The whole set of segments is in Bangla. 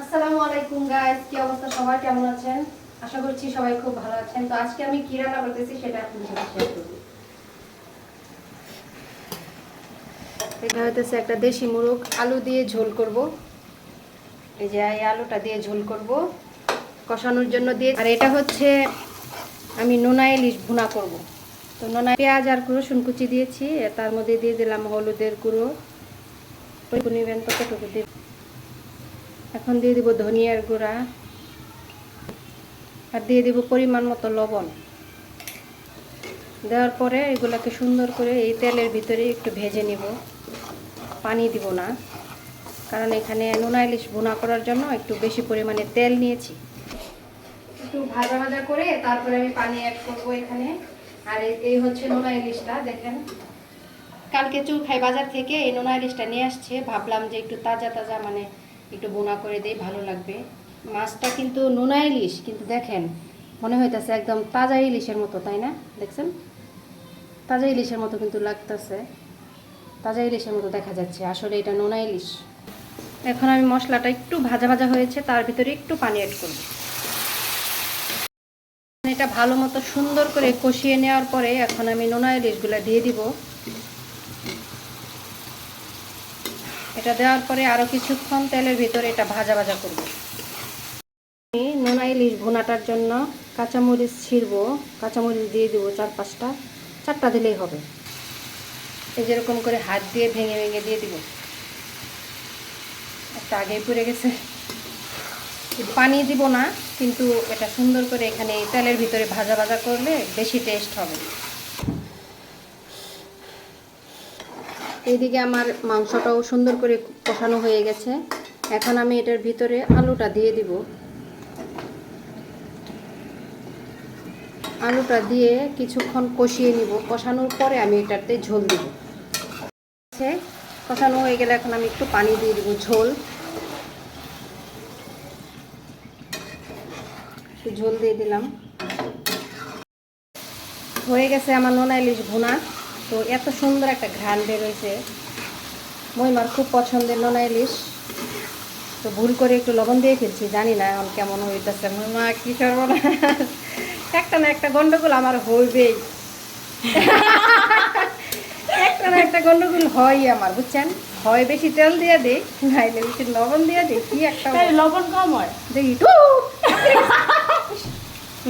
আসসালামু আলাইকুম গাইস কি অবস্থা? কেমন আছেন? আশা করছি সবাই খুব ভালো আছেন। তো আজকে আমি কি রান্না করতেছি সেটা আপনাদের সাথে শেয়ার করব। এটা হইতেছে একটা দেশি মুরগ। আলু দিয়ে ঝোল করব। এই যে এই আলুটা দিয়ে ঝোল করব। কষানোর জন্য দিয়ে আর এটা হচ্ছে আমি নোনা ইলিশ ভুনা করব। তো নোনা পেঁয়াজ আর রসুন কুচি দিয়েছি। তার মধ্যে দিয়ে দিলাম হলুদের গুঁড়ো। নেবেন এখন দিয়ে দিব ধনিয়ার গুঁড়া আর দিয়ে দিব পরিমাণ মতো লবণ। দেওয়ার পরে এগুলাকে সুন্দর করে এই তেলের ভিতরে একটু ভেজে নিব। পানি দিব না, কারণ এখানে নোনা ইলিশ ভুনা করার জন্য একটু বেশি পরিমাণে তেল নিয়েছি। একটু ভাজা ভাজা করে তারপরে আমি পানি অ্যাড করব এখানে। আর এই- হচ্ছে নোনা ইলিশটা, দেখেন। কালকে চুল খাই বাজার থেকে এই নোনা ইলিশটা নিয়ে আসছে। ভাবলাম যে একটু তাজা তাজা মানে একটু বোনা করে দিই, ভালো লাগবে। মাছটা কিন্তু নোনা ইলিশ, কিন্তু দেখেন, মনে হইতেছে একদম তাজা ইলিশের মতো, তাই না? দেখছেন? তাজা ইলিশের মতো কিন্তু লাগতেছে। তাজা ইলিশের মতো দেখা যাচ্ছে, আসলে এটা নোনা ইলিশ। এখন আমি মশলাটা একটু ভাজা ভাজা হয়েছে, তার ভিতরে একটু পানি অ্যাড করব। এটা ভালো মতো সুন্দর করে কষিয়ে নেওয়ার পরে এখন আমি নোনা ইলিশগুলো দিয়ে দিব। এটা দেওয়ার পরে আরও কিছুক্ষণ তেলের ভিতরে এটা ভাজা ভাজা করব। আমি নোনা ইলিশ ভুনাটার জন্য কাঁচামরিচ ছিঁড়বো। কাঁচামরিচ দিয়ে দেবো চার পাঁচটা, চারটা দিলেই হবে। এই যেরকম করে হাত দিয়ে ভেঙে ভেঙে দিয়ে দিব। একটা আগেই পুড়ে গেছে। পানি দিব না, কিন্তু এটা সুন্দর করে এখানে তেলের ভিতরে ভাজা ভাজা করলে বেশি টেস্ট হবে। এইদিকে আমার মাংসটাও সুন্দর করে কষানো হয়ে গেছে। এখন আমি এটার ভিতরে আলুটা দিয়ে দিব। আলুটা দিয়ে কিছুক্ষণ কষিয়ে নিব। কষানোর পরে আমি এটাতে ঝোল দিব। কষানো হয়ে গেলে এখন আমি একটু পানি দিয়ে দিব ঝোল। ঝোল দিয়ে দিলাম। হয়ে গেছে আমার নোনা ইলিশ ভুনা। তো এত সুন্দর একটা ঘ্রাণ বেরোইছে। মহিমার খুব পছন্দের নোনা ইলিশ। তো ভুল করে একটু লবণ দিয়ে ফেলছি জানি না এখন কেমন হইতেছে। মহিমা কি করব না একটা না একটা গন্ডগোল আমার হইবেই। একটা না একটা গন্ডগোল হয় আমার বুঝছেন? হয় বেশি তেল দিয়ে দিই নাইলে বেশি লবণ দিয়ে দিই কি একটা লবণ কম হয়? দেখি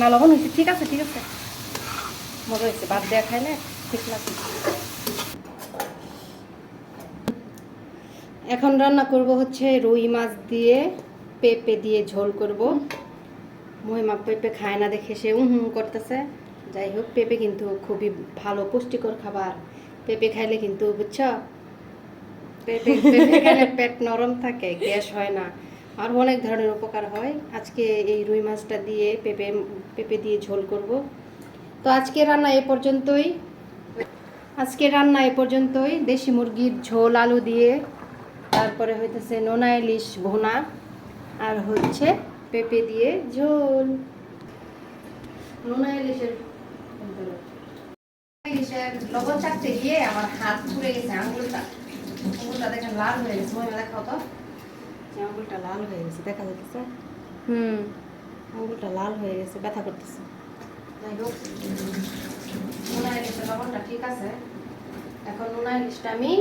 না লবণ হয়েছে ঠিক আছে ঠিক আছে। মজা হয়েছে বাদ দেওয়া খাইলে? এখন রান্না করব হচ্ছে রুই মাছ দিয়ে পেঁপে দিয়ে ঝোল করব। মহিমা পেঁপে খায় না দেখে সে উম হুম করতেছে। যাই হোক, পেঁপে কিন্তু খুবই ভালো, পুষ্টিকর খাবার। পেঁপে খাইলে কিন্তু বুঝছ, পেঁপে পেঁপে খেলে পেট নরম থাকে, গ্যাস হয় না। আর অনেক ধরনের উপকার হয়। আজকে এই রুই মাছটা দিয়ে পেঁপে পেঁপে দিয়ে ঝোল করব। তো আজকে রান্না এ পর্যন্তই। আজকে রান্না এ পর্যন্তই। দেশি মুরগির ঝোল আলু দিয়ে তারপরে হইতেছে নোনা ইলিশ ভোনা আর হচ্ছে পেঁপে দিয়ে ঝোল। নোনা ইলিশের ইলিশের লবণ চাকতে গিয়ে আমার হাত ছুড়ে গেছে আঙুলটা। আঙুলটা দেখেন লাল হয়ে গেছে। মনে দেখাও তো। আঙুলটা লাল হয়ে গেছে দেখা যাচ্ছে হুম। আঙুলটা লাল হয়ে গেছে ব্যথা করতেছে। নোনা ইলিশের লবণটা ঠিক আছে এখন নোনা ইলিশটা আমি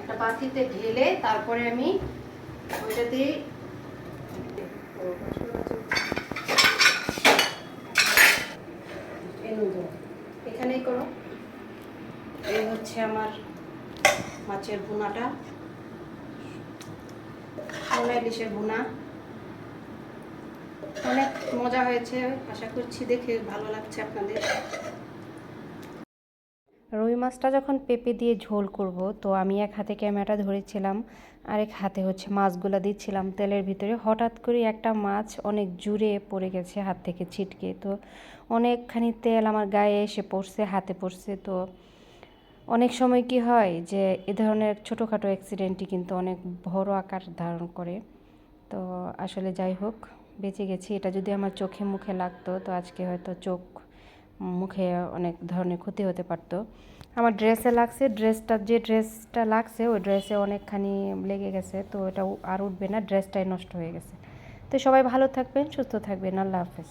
একটা পাতিতে ঢেলে তারপরে আমি ওইটাতে এখানেই করো এই হচ্ছে আমার মাছের ভুনাটা। নোনা ইলিশের ভুনা। অনেক মজা হয়েছে, আশা করছি দেখে ভালো লাগছে আপনাদের। রুই মাছটা যখন পেঁপে দিয়ে ঝোল করব, তো আমি এক হাতে ক্যামেরাটা ধরেছিলাম, আরেক হাতে হচ্ছে মাছগুলো দিচ্ছিলাম তেলের ভিতরে। হঠাৎ করে একটা মাছ অনেক জুড়ে পড়ে গেছে হাত থেকে ছিটকে, তো অনেকখানি তেল আমার গায়ে এসে পড়ছে, হাতে পড়ছে, তো অনেক সময় কি হয় যে এ ধরনের ছোটোখাটো অ্যাক্সিডেন্টই কিন্তু অনেক বড় আকার ধারণ করে। তো আসলে যাই হোক বেঁচে গেছি, এটা যদি আমার চোখে মুখে লাগতো, তো আজকে হয়তো চোখ মুখে অনেক ধরনের ক্ষতি হতে পারত। আমার ড্রেসে লাগছে, ড্রেসটা, যে ড্রেসটা লাগছে, ওই ড্রেসে অনেকখানি লেগে গেছে, তো এটা আর উঠবে না, ড্রেসটাই নষ্ট হয়ে গেছে। তো সবাই ভালো থাকবেন, সুস্থ থাকবেন, আল্লাহ হাফেজ।